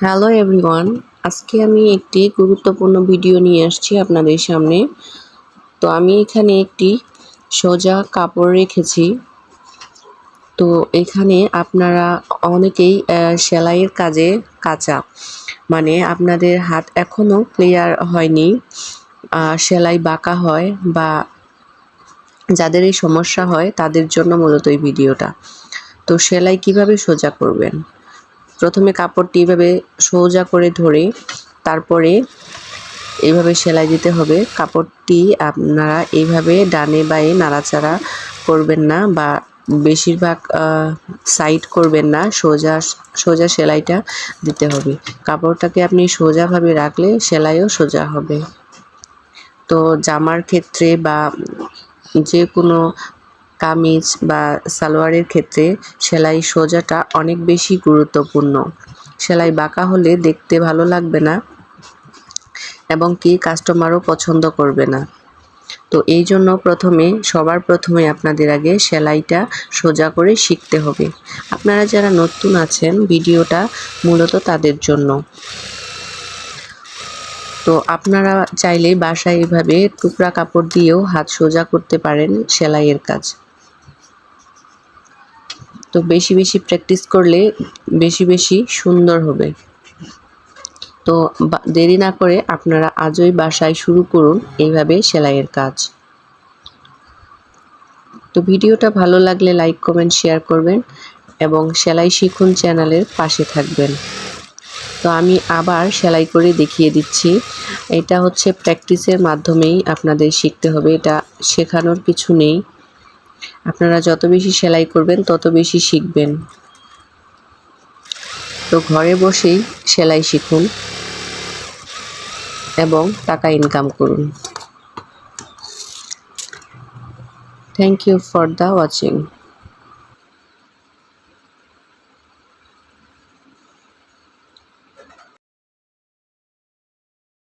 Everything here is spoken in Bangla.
হ্যালো এভরিওয়ান আজকে আমি একটি গুরুত্বপূর্ণ ভিডিও নিয়ে আসছি আপনাদের সামনে। তো আমি এখানে একটি সোজা কাপড় রেখেছি। তো এখানে আপনারা অনেকেই সেলাইয়ের কাজে কাঁচা। মানে আপনাদের হাত এখনও ক্লিয়ার হয়নি। সেলাই বাঁকা হয় বা যাদের এই সমস্যা হয় তাদের জন্য মূলত এই ভিডিওটা তো সেলাই কীভাবে সোজা করবেন? প্রথমে কাপড়টি এভাবে সোজা করে ধরে তারপরে এইভাবে সেলাই দিতে হবে। কাপড়টি আপনারা এইভাবে ডানে বায়ে নাড়াচাড়া করবেন না বা বেশিরভাগ সাইড করবেন না, সোজা সোজা সেলাইটা দিতে হবে। কাপড়টাকে আপনি সোজাভাবে রাখলে সেলাইও সোজা হবে। তো জামার ক্ষেত্রে বা যে কোনো কামিজ বা সালোয়ারের ক্ষেত্রে সেলাই সোজাটা অনেক বেশি গুরুত্বপূর্ণ। সেলাই বাঁকা হলে দেখতে ভালো লাগবে না এবং কি কাস্টমারও পছন্দ করবে না। তো এই জন্য প্রথমে, সবার প্রথমে আপনাদের আগে সেলাইটা সোজা করে শিখতে হবে। আপনারা যারা নতুন আছেন, ভিডিওটা মূলত তাদের জন্য। তো আপনারা চাইলে বাসায় এভাবে টুকরা কাপড় দিয়েও হাত সোজা করতে পারেন সেলাইয়ের কাজ। তো বেশি বেশি প্র্যাকটিস করলে বেশি বেশি সুন্দর হবে। তো দেরি না করে আপনারা আজই বাসায় শুরু করুন এইভাবে সেলাইয়ের কাজ। তো ভিডিওটা ভালো লাগলে লাইক কমেন্ট শেয়ার করবেন এবং সেলাই শিখুন চ্যানেলের পাশে থাকবেন। তো আমি আবার সেলাই করে দেখিয়ে দিচ্ছি। এটা হচ্ছে প্র্যাকটিসের মাধ্যমেই আপনাদের শিখতে হবে। এটা শেখানোর কিছু নেই। আপনারা যত বেশি সেলাই করবেন, তত বেশি শিখবেন। তো ঘরে বসেই সেলাই শিখুন এবং টাকা ইনকাম করুন। Thank you for the watching